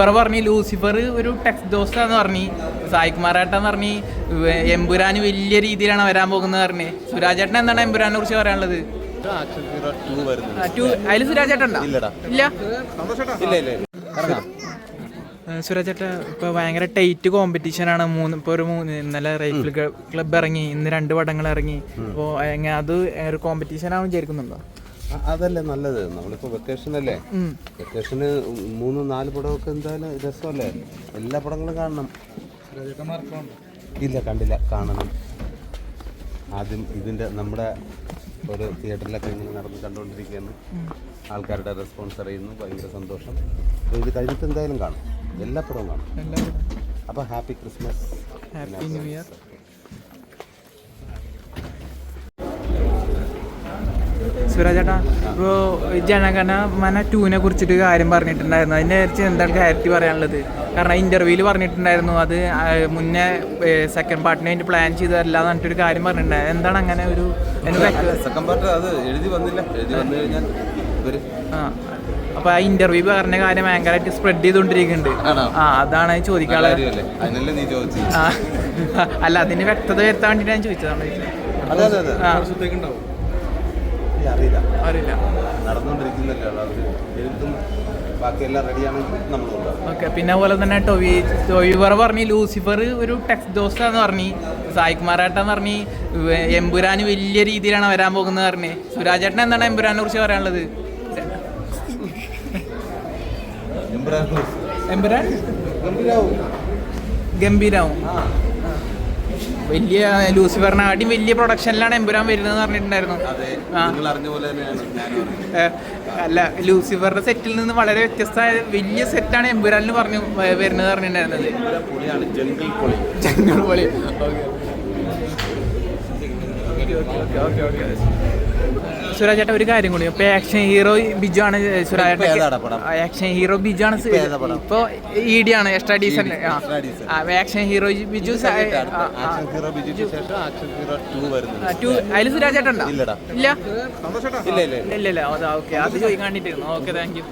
തൊയ്വർ പറഞ്ഞു ലൂസിഫർ ഒരു ടെക്സ്റ്റ് ദോസ്റ്റാന്ന് പറഞ്ഞു സായികുമാരേട്ടെന്ന് പറഞ്ഞു എമ്പുരാന് വലിയ രീതിയിലാണ് വരാൻ പോകുന്നത് പറഞ്ഞ്. സുരാജേട്ടൻ എന്താണ് എമ്പുരാനെ കുറിച്ച് പറയാനുള്ളത്? അതിൽ സുരാജേട്ടൻ. ഇല്ല? സുരാജേട്ട ഇപ്പൊ ഭയങ്കര ടൈറ്റ് കോമ്പറ്റീഷൻ ആണ്. മൂന്ന് ഇപ്പൊ ഒരു മൂന്ന് ഇന്നലെ റൈഫിൾ ക്ലബ്ബ് ഇറങ്ങി ഇന്ന് രണ്ട് പടങ്ങൾ ഇറങ്ങി. അപ്പോ അത് ഒരു കോമ്പറ്റീഷൻ ആണെന്ന് വിചാരിക്കുന്നുണ്ടോ? അതല്ലേ നല്ലത്. നമ്മളിപ്പോ വെക്കേഷൻ അല്ലേ. വെക്കേഷന് മൂന്ന് നാല് പടമൊക്കെ എന്തായാലും രസമല്ലേ? എല്ലാ പടങ്ങളും കാണണം. ഇല്ല കണ്ടില്ല. കാണണം. ആദ്യം ഇതിന്റെ നമ്മുടെ ഒരു തിയേറ്ററിലൊക്കെ ഇങ്ങനെ നടന്ന് കണ്ടുകൊണ്ടിരിക്കുകയാണ്. ആൾക്കാരുടെ റെസ്പോൺസ് അറിയുന്നു. ഭയങ്കര സന്തോഷം. ഇത് കഴിഞ്ഞിട്ട് എന്തായാലും കാണും. എല്ലാ പടവും കാണും. അപ്പോൾ happy Christmas. Happy new year. സുരാജേട്ടാ ഇപ്പോൾ ജനഗണ മന ടൂവിനെ കുറിച്ചിട്ട് കാര്യം പറഞ്ഞിട്ടുണ്ടായിരുന്നു. അതിനെ കുറിച്ച് എന്താണ് ക്ലാരിറ്റി പറയാനുള്ളത്? കാരണം ഇന്റർവ്യൂവിൽ പറഞ്ഞിട്ടുണ്ടായിരുന്നു അത് മുന്നേ സെക്കൻഡ് പാർട്ടിനെ വേണ്ടി പ്ലാൻ ചെയ്തതല്ല എന്ന് പറഞ്ഞിട്ടൊരു കാര്യം പറഞ്ഞിട്ടുണ്ടായിരുന്നു. എന്താണ് അങ്ങനെ ഒരു സെക്കൻഡ് പാർട്ട് അത് എഴുതി വന്നില്ല. എഴുതി വന്നു കഴിഞ്ഞാൽ അപ്പൊ ആ അപ്പോൾ ആ ഇന്റർവ്യൂ പറഞ്ഞ കാര്യം ഭയങ്കരമായിട്ട് സ്പ്രെഡ് ചെയ്തുകൊണ്ടിരിക്കുന്നുണ്ട്. ആ അതാണ് ചോദിക്കാനുള്ള ചോദിക്കാനുള്ളത്. അല്ല അതിന് വ്യക്തത വരുത്താൻ വേണ്ടിയിട്ട് ഞാൻ ചോദിച്ചതാണ് അതെ അതെ അതെ ആ ഇല്ല അറിയില്ല. അറിയില്ല. നടന്നുകൊണ്ടിരിക്കുന്നല്ലേ ഉള്ളൂ അത് എഴുതും ബാക്കിയെല്ലാം റെഡിയാണെങ്കിൽ നമ്മൾ ഓക്കെ പിന്നെ അതുപോലെ തന്നെ ടൊവി ടൊവിവർ പറഞ്ഞു ലൂസിഫർ ഒരു ടെക്സ്റ്റ് ദോസ്റ്റാന്ന് പറഞ്ഞു സായികുമാരേട്ടെന്ന് പറഞ്ഞു എമ്പുരാന് വലിയ രീതിയിലാണ് വരാൻ പോകുന്നത് പറഞ്ഞ്. സുരാജേട്ടൻ എന്താണ് എമ്പുരാനെ കുറിച്ച് പറയാനുള്ളത്? എമ്പുരാൻ എമ്പുരാൻ? ഗംഭീരാവും. വലിയ ലൂസിഫറിനെക്കാട്ടിയും വലിയ പ്രൊഡക്ഷനിലാണ് എമ്പുരാൻ വരുന്നത് പറഞ്ഞിട്ടുണ്ടായിരുന്നു. അല്ല ലൂസിഫറിന്റെ സെറ്റിൽ നിന്ന് വളരെ വ്യത്യസ്തമായ വലിയ സെറ്റാണ് എമ്പുരാനിൽ പറഞ്ഞു വരുന്നത് പറഞ്ഞിട്ടുണ്ടായിരുന്നത്. ജംഗിൾ പൊളി. ഓക്കെ. ഓക്കെ ഓക്കെ സുരാജ് ചേട്ടാ ഒരു കാര്യം കൂടി. ഇപ്പൊ ആക്ഷൻ ഹീറോ ബിജു ആണ് സുരാജ് ആക്ഷൻ ഹീറോ ബിജു ആണ് ഇപ്പൊ? ഇ ഡി ആണ് extra decent action hero Biju two അതിൽ സുരാജ് ചേട്ടൻ ഉണ്ടോ? ഇല്ല? ഇല്ല ഇല്ല ഇല്ല. ഇല്ല ഇല്ല അതാ ഓക്കെ. അത് ചോദിക്കാണ്ടിട്ടിരുന്നു ഓക്കെ താങ്ക് യു